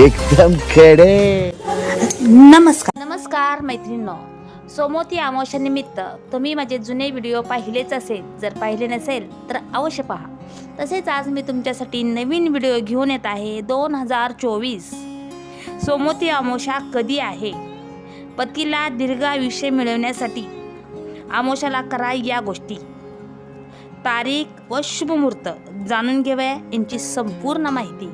एकदम खडे. नमस्कार. नमस्कार मैत्रिणींनो. सोमोती अमावस्यानिमित्त तुम्ही माझे जुने व्हिडिओ पाहिलेच असेल जर पाहिले नसेल तर अवश्य पहा. तसेच आज मी तुमच्यासाठी नवीन व्हिडिओ घेऊन येत आहे दोन हजार चोवीस. सोमोती अमावस्या कधी आहे? पतीला दीर्घ आयुष्य मिळवण्यासाठी अमावस्याला करा या गोष्टी. तारीख व शुभमुहूर्त जाणून घेऊया यांची संपूर्ण माहिती.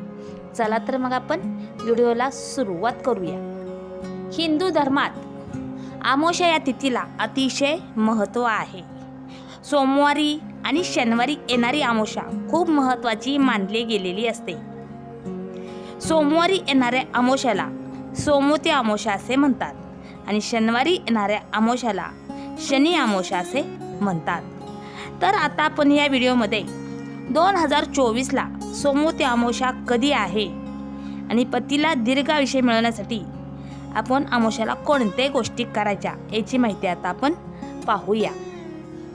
चला तर मग आपण व्हिडिओला सुरुवात करूया. हिंदू धर्मात आमोशा या तिथीला अतिशय महत्त्व आहे. सोमवारी आणि शनिवारी येणारी आमोशा खूप महत्त्वाची मानली गेलेली असते. सोमवारी येणाऱ्या आमोशाला सोमोती आमोशा असे म्हणतात आणि शनिवारी येणाऱ्या आमोशाला शनी आमोशा असे म्हणतात. तर आता आपण या व्हिडिओमध्ये दोन हजार चोवीसला सोमोती आमोशा कधी आहे? आणि पतीला दीर्घ आयुष्य मिळवण्यासाठी आपण आमोशाला कोणत्या गोष्टी करायच्या याची माहिती आता आपण पाहूया.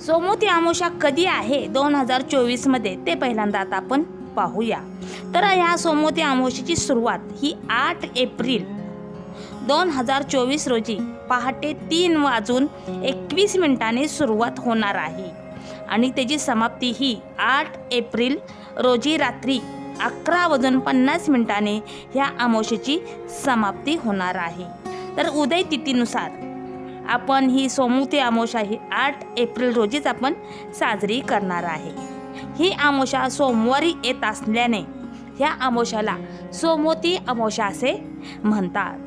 सोमोती आमोशा कधी आहे? दोन हजार चोवीसमध्ये ते पहिल्यांदा आता आपण पाहूया. तर ह्या सोमोती आमोशीची सुरुवात ही आठ एप्रिल दोन हजार चोवीस रोजी पहाटे तीन वाजून एकवीस मिनिटांनी सुरुवात होणार आहे. आणि त्याची समाप्ती ही आठ एप्रिल रोजी रात्री अकरा वाजून पन्नास मिनिटाने ह्या अमावशेची समाप्ती होणार आहे. तर उदय तिथीनुसार आपण ही सोमवती अमावशा ही आठ एप्रिल रोजीच आपण साजरी करणार आहे. ही अमावशा सोमवारी येत असल्याने ह्या अमावशाला सोमवती अमावशा असे म्हणतात.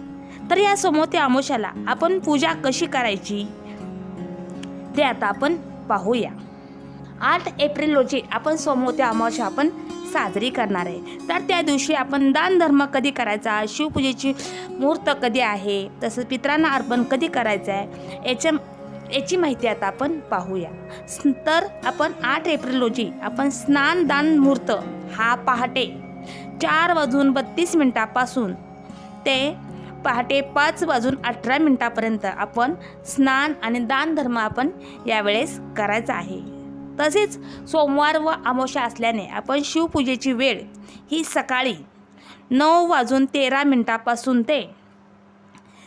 तर या सोमवती अमावशाला आपण पूजा कशी करायची ते आता आपण पाहूया. आठ एप्रिल रोजी आपण सोमवती अमावशा आपण साजरी करणार आहे. तर त्या दिवशी आपण दान धर्म कधी करायचा शिवपूजेची मुहूर्त कधी आहे तसंच पित्रांना अर्पण कधी करायचं आहे याच्या याची माहिती आता आपण पाहूया. तर आपण आठ एप्रिल रोजी आपण स्नान दान मुहूर्त हा पहाटे चार वाजून बत्तीस मिनटापासून ते पहाटे पाच वाजून अठरा मिनटापर्यंत आपण स्नान आणि दान धर्म आपण यावेळेस करायचा आहे. तसेच सोमवार व अमावस्या असल्याने आपण शिवपूजेची वेळ ही सकाळी नऊ वाजून तेरा मिनटापासून ते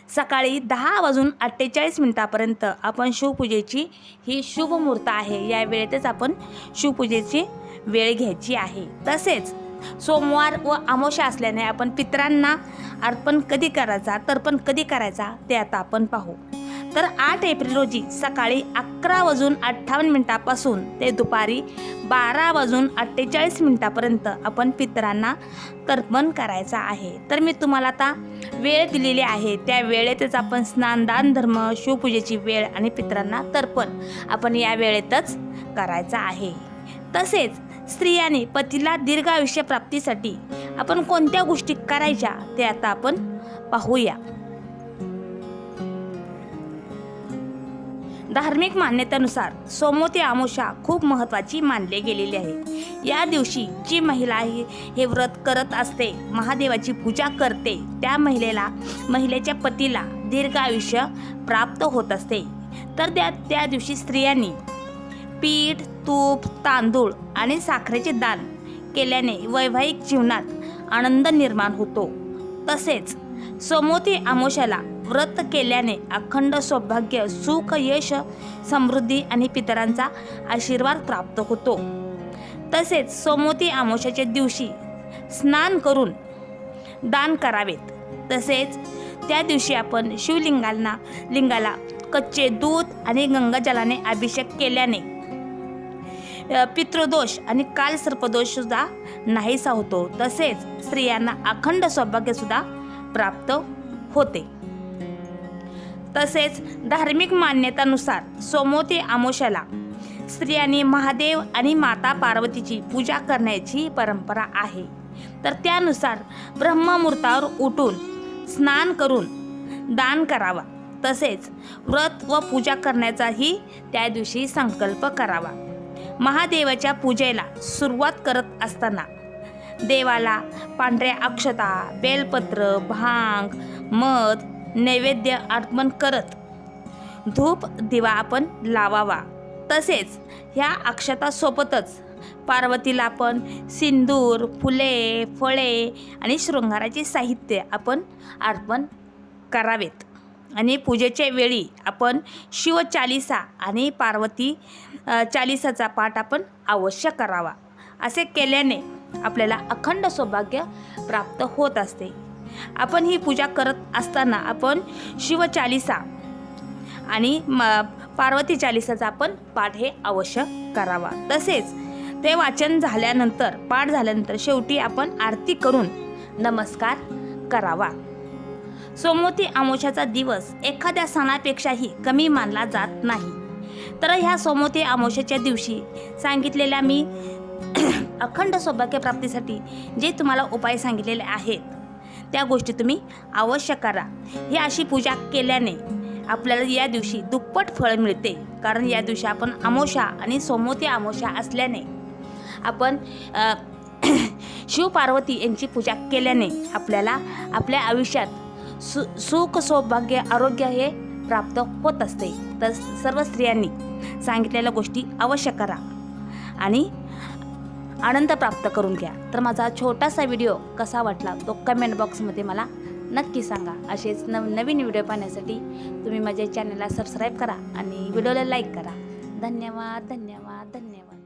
सकाळी दहा वाजून अठ्ठेचाळीस मिनटापर्यंत आपण शिवपूजेची ही शुभ मुहूर्त आहे. या वेळेतच आपण शिवपूजेची वेळ घ्यायची आहे. तसेच सोमवार व अमावस्या असल्याने आपण पितरांना अर्पण कधी करायचा तर्पण कधी करायचा ते आता आपण पाहू. तर आठ एप्रिल रोजी सकाळी अकरा वाजून अठ्ठावन्न मिनिटापासून ते दुपारी बारा वाजून अठ्ठेचाळीस मिनिटापर्यंत आपण पितरांना तर्पण करायचं आहे. तर मी तुम्हाला आता वेळ दिलेली आहे. त्या वेळेतच आपण स्नानदान धर्म शिवपूजेची वेळ आणि पितरांना तर्पण आपण या वेळेतच करायचं आहे. तसेच स्त्रियांनी पतीला दीर्घ आयुष्य प्राप्तीसाठी आपण कोणत्या गोष्टी करायच्या ते आता आपण पाहूया. धार्मिक मान्यतेनुसार सोमवती आमोशा खूप महत्त्वाची मानली गेलेली आहे. या दिवशी जी महिला ही हे व्रत करत असते महादेवाची पूजा करते त्या महिलेला महिलेच्या पतीला दीर्घ आयुष्य प्राप्त होत असते. तर त्या त्या दिवशी स्त्रियांनी पीठ तूप तांदूळ आणि साखरेचे दान केल्याने वैवाहिक जीवनात आनंद निर्माण होतो. तसेच सोमवती आमोशाला व्रत केल्याने अखंड सौभाग्य सुख यश समृद्धी आणि पितरांचा आशीर्वाद प्राप्त होतो. तसेच सोमवती आमोशाच्या दिवशी स्नान करून दान करावेत. तसेच त्या दिवशी आपण शिवलिंगांना लिंगाला कच्चे दूध आणि गंगाजलाने अभिषेक केल्याने पितृदोष आणि कालसर्पदोषसुद्धा नाहीसा होतो. तसेच स्त्रियांना अखंड सौभाग्यसुद्धा प्राप्त होते. तसेच धार्मिक मान्यतानुसार सोमवती आमोशाला. स्त्रियांनी महादेव आणि माता पार्वतीची पूजा करण्याची परंपरा आहे. तर त्यानुसार ब्रह्ममुहूर्तावर उठून स्नान करून दान करावा. तसेच व्रत व पूजा करण्याचाही त्या दिवशी संकल्प करावा. महादेवाच्या पूजेला सुरुवात करत असताना देवाला पांढऱ्या अक्षता बेलपत्र भांग मध नैवेद्य अर्पण करत धूप दिवा आपण लावावा. तसेच ह्या अक्षतासोबतच पार्वतीला आपण सिंदूर फुले फळे आणि शृंगाराचे साहित्य आपण अर्पण करावेत. आणि पूजेच्या वेळी आपण शिवचालिसा आणि पार्वती चालिसाचा पाठ आपण अवश्य करावा. असे केल्याने आपल्याला अखंड सौभाग्य प्राप्त होत असते. आपण ही पूजा करत असताना आपण शिवचालिसा आणि म पार्वती चालिसाचा आपण पाठ हे अवश्य करावा. तसेच ते वाचन झाल्यानंतर पाठ झाल्यानंतर शेवटी आपण आरती करून नमस्कार करावा. सोमवती आमोशाचा दिवस एखाद्या सणापेक्षाही कमी मानला जात नाही. तर ह्या सोमवती आमोशाच्या दिवशी सांगितलेल्या मी अखंड सौभाग्य प्राप्तीसाठी जे तुम्हाला उपाय सांगितलेले आहेत त्या गोष्टी तुम्ही अवश्य करा. ही अशी पूजा केल्याने आपल्याला या दिवशी दुप्पट फळ मिळते. कारण या दिवशी आपण अमोशा आणि सोमोती अमोशा असल्याने आपण शिवपार्वती यांची पूजा केल्याने आपल्याला आपल्या आयुष्यात सु सुख सौभाग्य आरोग्य हे प्राप्त होत असते. तर सर्व स्त्रियांनी सांगितलेल्या गोष्टी अवश्य करा. आणि आनंद प्राप्त करून घ्या. तर माझा छोटासा व्हिडिओ कसा वाटला तो कमेंट बॉक्समध्ये मला नक्की सांगा. असेच नव नवीन व्हिडिओ पाहण्यासाठी तुम्ही माझ्या चॅनलला सबस्क्राईब करा आणि व्हिडिओला लाईक करा. धन्यवाद धन्यवाद धन्यवाद.